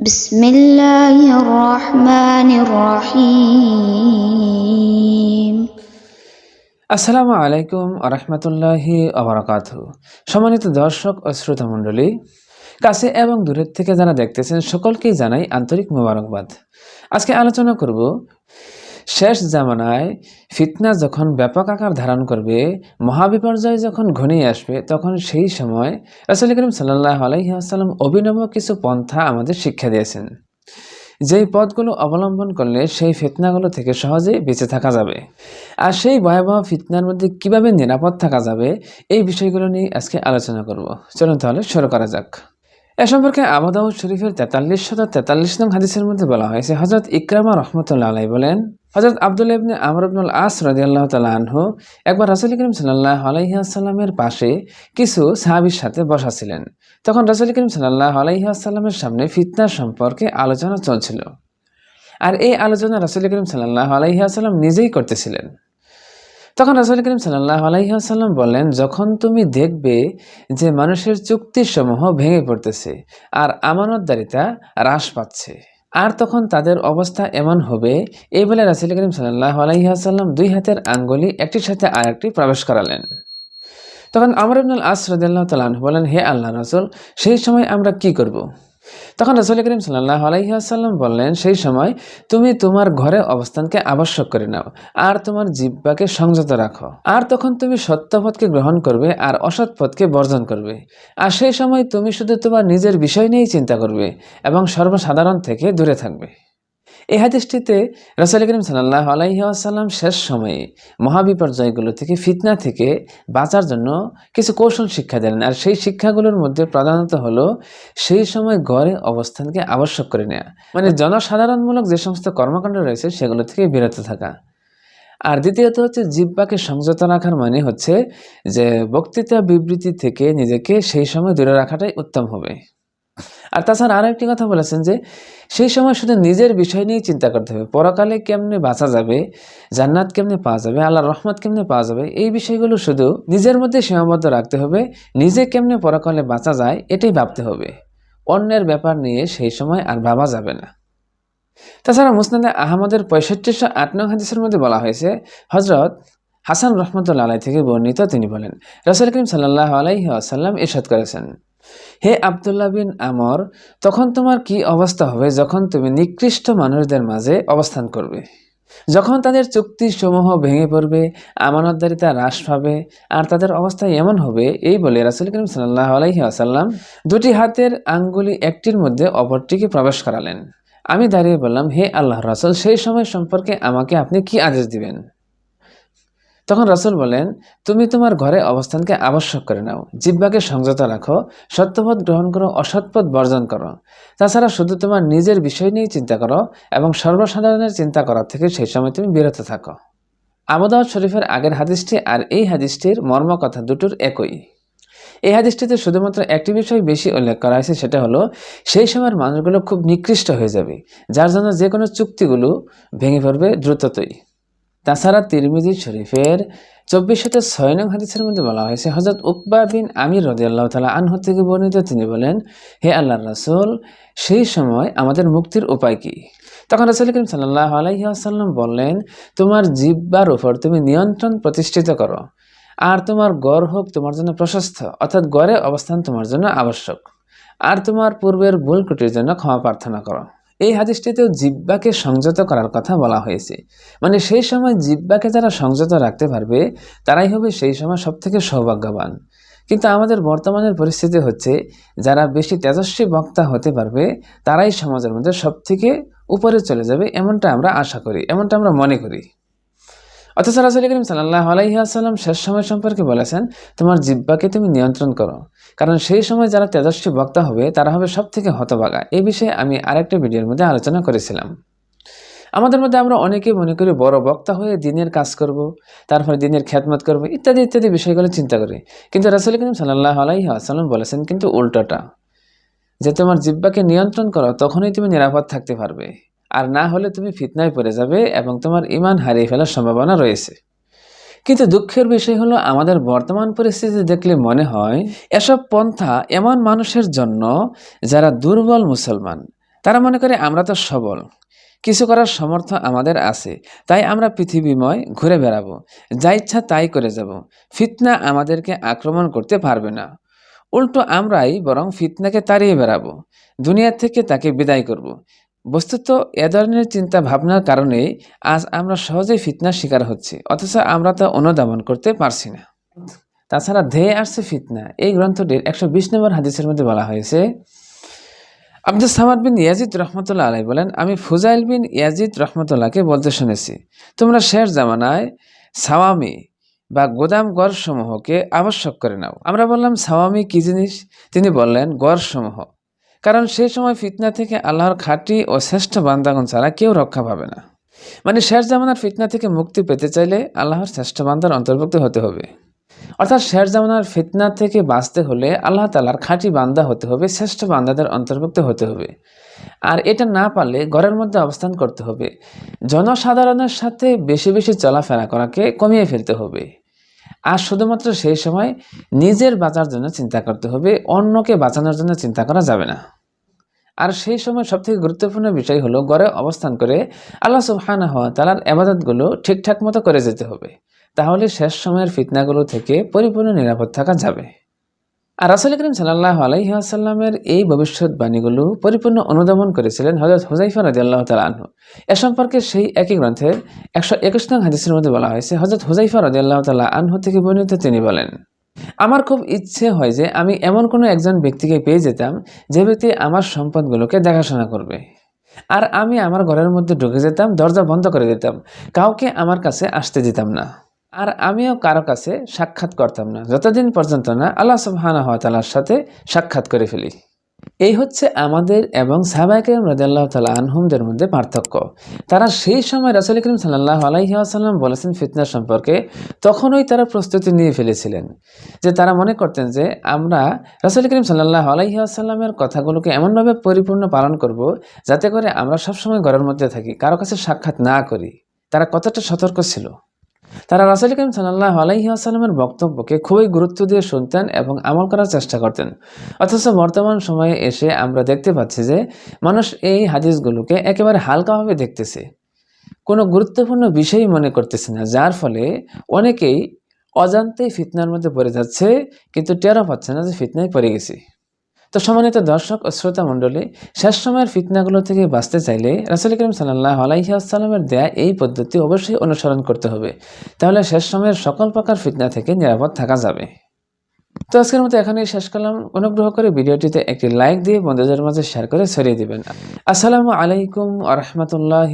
بسم الله الرحمن الرحيم আসসালামু আলাইকুম আরহামতুল্লাহি আবরাকাত সম্মানিত দর্শক ও শ্রোতা মণ্ডলী কাছে এবং দূরের থেকে যারা দেখতেছেন সকলকেই জানাই আন্তরিক মোবারকবাদ আজকে আলোচনা করব শেষ জামানায় ফিতনা যখন ব্যাপক আকার ধারণ করবে, মহাবিপর্যয় যখন ঘনিয়ে আসবে, তখন সেই সময় রাসুল করিম সাল্লাহ আলাইসাল্লাম অভিনব কিছু পন্থা আমাদের শিক্ষা দিয়েছেন। যেই পথগুলো অবলম্বন করলে সেই ফিতনাগুলো থেকে সহজেই বেঁচে থাকা যাবে। আর সেই ভয়াবহ ফিতনার মধ্যে কীভাবে নিরাপদ থাকা যাবে, এই বিষয়গুলো নিয়ে আজকে আলোচনা করব। চলুন তাহলে শুরু করা যাক। এ সম্পর্কে আবুদাউদ শরীফের তেতাল্লিশ শত তেতাল্লিশ নং হাদিসের মধ্যে বলা হয়েছে হজরত ইকরামা রহমতুল্লাহ আলাই বলেন হজরত আব্দুল ইবনে আমর ইবনুল আস রাদিয়াল্লাহু তাআলা আনহু একবার রাসূল করিম সাল্লাহ আলাইহি আসাল্লামের পাশে কিছু সাহাবির সাথে বসা ছিলেন। তখন রাসূল করিম সাল্লাল্লাহু আলাইহি আসাল্লামের সামনে ফিতনা সম্পর্কে আলোচনা চলছিল। আর এই আলোচনা রাসূল করিম সাল্লাল্লাহু আলাইহি আসাল্লাম নিজেই করতেছিলেন। তখন রাসূল করিম সাল্লাহ আলাইহি আসাল্লাম বললেন, যখন তুমি দেখবে যে মানুষের চুক্তিসমূহ ভেঙে পড়তেছে আর আমানতদারিতা হ্রাস পাচ্ছে আর তখন তাদের অবস্থা এমন হবে, এই বলে রাসুল করিম সাল্লাহ আলাইহাসাল্লাম দুই হাতের আঙ্গুলি একটির সাথে আরেকটি প্রবেশ করালেন তখন আমর ইবনুল আস তালান বলেন, হে আল্লাহ রসুল, সেই সময় আমরা কি করব। তখন রসুল করিম সাল্লাহ আলহিহাসাল্লাম বললেন, সেই সময় তুমি তোমার ঘরে অবস্থানকে আবশ্যক করে নাও আর তোমার জিব্বাকে সংযত রাখো। আর তখন তুমি সত্যপথকে গ্রহণ করবে আর অসৎ পথকে বর্জন করবে। আর সেই সময় তুমি শুধু তোমার নিজের বিষয় নিয়েই চিন্তা করবে এবং সর্বসাধারণ থেকে দূরে থাকবে। এই হাদিসটিতে রসুল করিম সাল্লাহ আলাইসাল্লাম শেষ সময়ে মহাবিপর্যয়গুলো থেকে, ফিতনা থেকে বাঁচার জন্য কিছু কৌশল শিক্ষা দিলেন। আর সেই শিক্ষাগুলোর মধ্যে প্রধানত হলো সেই সময় গড়ে অবস্থানকে আবশ্যক করে নেওয়া মানে জনসাধারণমূলক যে সমস্ত কর্মকাণ্ড রয়েছে, সেগুলো থেকে বিরত থাকা। আর দ্বিতীয়ত হচ্ছে জিব্বাকে সংযত রাখার মানে হচ্ছে যে বক্তৃতা বিবৃতি থেকে নিজেকে সেই সময় দূরে রাখাটাই উত্তম হবে। আর তাছাড়া আরও একটি কথা বলেছেন যে, সেই সময় শুধু নিজের বিষয় নিয়ে চিন্তা করতে হবে। পরকালে কেমনে বাঁচা যাবে, জান্নাত কেমনে পাওয়া যাবে, আল্লাহর রহমত কেমনে পাওয়া যাবে, এই বিষয়গুলো শুধু নিজের মধ্যে সীমাবদ্ধ রাখতে হবে। নিজে কেমনে পরকালে বাঁচা যায়, এটাই ভাবতে হবে। অন্যের ব্যাপার নিয়ে সেই সময় আর ভাবা যাবে না। তাছাড়া মুসনাদে আহমদের পঁয়ষট্টিশো আট নং হাদিসের মধ্যে বলা হয়েছে হজরত হাসান রহমতুল্লা আলাই থেকে বর্ণিত তিনি বলেন, রসুল করিম সাল্লাহ আলাইহি আসাল্লাম ইরশাদ করেছেন হে আবদুল্লাহ বিন আমর, তখন তোমার কি অবস্থা হবে যখন তুমি নিকৃষ্ট মানুষদের মাঝে অবস্থান করবে? যখন তাদের চুক্তিসমূহ ভেঙে পড়বে, আমানতদারিতা হ্রাস পাবে, আর তাদের অবস্থা এমন হবে, এই বলে রাসুল করিম সাল্লাহ আলাইহি আসাল্লাম দুটি হাতের আঙ্গুলি একটির মধ্যে অপরটিকে প্রবেশ করালেন। আমি দাঁড়িয়ে বললাম, হে আল্লাহ রাসুল, সেই সময় সম্পর্কে আমাকে আপনি কি আদেশ দিবেন? তখন রসুল বলেন, তুমি তোমার ঘরে অবস্থানকে আবশ্যক করে নাও। জিব্বাকে সংযত রাখো। সত্যপথ গ্রহণ করো অসৎপথ বর্জন করো। তাছাড়া শুধু তোমার নিজের বিষয় নিয়েই চিন্তা করো এবং সর্বসাধারণের চিন্তা করার থেকে সেই সময় তুমি বিরত থাকো। আবুদাউদ শরীফের আগের হাদিসটি আর এই হাদিসটির মর্ম কথা দুটোর একই। এই হাদিসটিতে শুধুমাত্র একটি বিষয় বেশি উল্লেখ করা হয়েছে, সেটা হলো, সেই সময়ের মানুষগুলো খুব নিকৃষ্ট হয়ে যাবে, যার জন্য যে কোনো চুক্তিগুলো ভেঙে পড়বে দ্রুততই। তাছাড়া তিরমিজি শরীফের চব্বিশ ছয় নং হাদিসের মধ্যে বলা হয়েছে হজরত উকবা বিন আমির রদিয়াল্লাহ তালা আনহ থেকে বর্ণিত তিনি বলেন, হে আল্লাহ রাসুল, সেই সময় আমাদের মুক্তির উপায় কি? তখন রাসুল করিম সাল্লাহ আলাইহি আসাল্লাম বললেন, তোমার জিব্বার উপর তুমি নিয়ন্ত্রণ প্রতিষ্ঠিত করো, আর তোমার গড় হোক তোমার জন্য প্রশস্ত, অর্থাৎ গড়ে অবস্থান তোমার জন্য আবশ্যক, আর তোমার পূর্বের ভুল ত্রুটির জন্য ক্ষমা প্রার্থনা করো। এই হাদিসটিতেও জিব্বাকে সংযত করার কথা বলা হয়েছে। মানে সেই সময় জিব্বাকে যারা সংযত রাখতে পারবে, তারাই হবে সেই সময় সব থেকে সৌভাগ্যবান। কিন্তু আমাদের বর্তমানের পরিস্থিতি হচ্ছে, যারা বেশি তেজস্বী বক্তা হতে পারবে, তারাই সমাজের মধ্যে সব থেকে উপরে চলে যাবে, এমনটা আমরা আশা করি, এমনটা আমরা মনে করি। অথচ রাসুল করিম সাল্লাহ আলাইসাল্লাম শেষ সময় সম্পর্কে বলেছেন, তোমার জিব্বাকে তুমি নিয়ন্ত্রণ করো। কারণ সেই সময় যারা তেজস্বী বক্তা হবে, তারা হবে সব থেকে হতবাগা এই বিষয়ে আমি আরেকটা ভিডিওর মধ্যে আলোচনা করেছিলাম। আমাদের মধ্যে আমরা অনেকেই মনে করি বড় বক্তা হয়ে দিনের কাজ করব, তারপরে দিনের খ্যাতমত করব, ইত্যাদি ইত্যাদি বিষয়গুলো চিন্তা করি। কিন্তু রাসুল করিম সাল্লাহ আলাইহি আসাল্লাম বলেছেন কিন্তু উল্টোটা। যে তোমার জিব্বাকে নিয়ন্ত্রণ করো, তখনই তুমি নিরাপদ থাকতে পারবে। আর না হলে তুমি ফিতনায় পড়ে যাবে এবং তোমার ইমান হারিয়ে ফেলার সম্ভাবনা রয়েছে। কিন্তু দুঃখের বিষয় হলো, আমাদের বর্তমান পরিস্থিতি দেখলে মনে হয়, এসব পন্থা এমন মানুষের জন্য যারা দুর্বল মুসলমান। তারা মনে করে আমরা তো সবল। কিছু করার সমর্থ আমাদের আছে, তাই আমরা পৃথিবীময় ঘুরে বেড়াবো। যা ইচ্ছা তাই করে যাব। ফিতনা আমাদেরকে আক্রমণ করতে পারবে না। উল্টো আমরাই বরং ফিতনাকে তাড়িয়ে বেড়াবো। দুনিয়া থেকে তাকে বিদায় করব। বস্তুত, এ ধরনের চিন্তা ভাবনার কারণেই আজ আমরা সহজেই ফিতনার শিকার হচ্ছি, অথচ আমরা তা অনুধাবন করতে পারছি না। তাছাড়া ধেয়ে আসছে ফিতনা। এই গ্রন্থটির একশো বিশ নম্বর হাদিসের মধ্যে বলা হয়েছে আব্দুল সামাদ বিন ইয়াজিদ রহমতুল্লাহ আলাই বলেন, আমি ফুজাইল বিন ইয়াজিদ রহমতুল্লাহকে বলতে শুনেছি, তোমরা শেষ জামানায় সাওয়ামি বা গোদাম গড়সমূহকে আবশ্যক করে নাও। আমরা বললাম, সাওয়ামি কি জিনিস? তিনি বললেন গড়সমূহ কারণ সেই সময় ফিতনা থেকে আল্লাহর খাঁটি ও শ্রেষ্ঠ বান্দাগণ ছাড়া কেউ রক্ষা পাবে না। মানে শেষ জামানার ফিতনা থেকে মুক্তি পেতে চাইলে আল্লাহর শ্রেষ্ঠ বান্দার অন্তর্ভুক্ত হতে হবে। অর্থাৎ শেষ জামানার ফিতনা থেকে বাঁচতে হলে আল্লাহ তালার খাঁটি বান্দা হতে হবে, শ্রেষ্ঠ বান্দাদের অন্তর্ভুক্ত হতে হবে। আর এটা না পারলে ঘরের মধ্যে অবস্থান করতে হবে। জনসাধারণের সাথে বেশি বেশি চলাফেরা করাকে কমিয়ে ফেলতে হবে। আর শুধুমাত্র সেই সময় নিজের বাঁচার জন্য চিন্তা করতে হবে, অন্যকে বাঁচানোর জন্য চিন্তা করা যাবে না। আর সেই সময় সবথেকে গুরুত্বপূর্ণ বিষয় হলো গড়ে অবস্থান করে আল্লাহ সুবহানা হওয়া তালার আবাদতগুলো ঠিকঠাক মতো করে যেতে হবে। তাহলে শেষ সময়ের ফিতনাগুলো থেকে পরিপূর্ণ নিরাপদ থাকা যাবে। আর রাসুল করিম সাল্লাহ আলাইসাল্লামের এই ভবিষ্যৎবাণীগুলো পরিপূর্ণ অনুধাবন করেছিলেন হজরত হুজাইফা রাজি আল্লাহ তালা আনহু। এ সম্পর্কে সেই একই গ্রন্থের একশো একুশ নং হাদিসের মধ্যে বলা হয়েছে হজরত হুজাইফা রাজি আল্লাহ তালা আনহু থেকে বর্ণিত তিনি বলেন, আমার খুব ইচ্ছে হয় যে আমি এমন কোনো একজন ব্যক্তিকে পেয়ে যেতাম যে ব্যক্তি আমার সম্পদগুলোকে দেখাশোনা করবে। আর আমি আমার ঘরের মধ্যে ঢুকে যেতাম, দরজা বন্ধ করে দিতাম, কাউকে আমার কাছে আসতে দিতাম না। আর আমিও কারও কাছে সাক্ষাৎ করতাম না। যতদিন পর্যন্ত না, আল্লাহ সুবহানাহু ওয়া তাআলার সাথে সাক্ষাৎ করে ফেলি। এই হচ্ছে আমাদের এবং সাহাবাইকরম রাদিয়াল্লাহু তাআলা আনহুমদের মধ্যে পার্থক্য। তারা সেই সময় রাসূল করিম সাল্লাল্লাহু আলাইহি ওয়াসাল্লাম বলেছেন ফিতনা সম্পর্কে, তখনই তারা প্রস্তুতি নিয়ে ফেলেছিলেন যে তারা মনে করতেন যে আমরা রাসূল করিম সাল্লাল্লাহু আলাইহি ওয়াসাল্লামের কথাগুলোকে এমনভাবে পরিপূর্ণ পালন করব যাতে করে আমরা সবসময় ঘরের মধ্যে থাকি, কারও কাছে সাক্ষাৎ না করি। তারা কতটা সতর্ক ছিল? তারা রাসুল করিম সাল্লাহ আলাইহি আসাল্লামের বক্তব্যকে খুবই গুরুত্ব দিয়ে শুনতেন এবং আমল করার চেষ্টা করতেন। অথচ বর্তমান সময়ে এসে আমরা দেখতে পাচ্ছি যে মানুষ এই হাদিসগুলোকে একেবারে হালকাভাবে দেখতেছে। কোনো গুরুত্বপূর্ণ বিষয়ই মনে করতেছে না, যার ফলে অনেকেই অজান্তেই ফিতনার মধ্যে পড়ে যাচ্ছে, কিন্তু টেরও পাচ্ছে না যে ফিতনায় পড়ে গেছি। তো সম্মানিত দর্শক ও শ্রোতা মণ্ডলী, শেষ সময়ের ফিতনাগুলো থেকে বাঁচতে চাইলে রাসুল করিম সাল্লাহ আলাইসাল্লামের দেয়া এই পদ্ধতি অবশ্যই অনুসরণ করতে হবে। তাহলে শেষ সময়ের সকল প্রকার ফিতনা থেকে নিরাপদ থাকা যাবে। তো আজকের মতো এখানেই শেষ করলাম। অনুগ্রহ করে ভিডিওটিতে একটি লাইক দিয়ে বন্ধুদের মাঝে শেয়ার করে ছড়িয়ে দিবেন। আসসালামু আলাইকুম আ রহমতুল্লাহ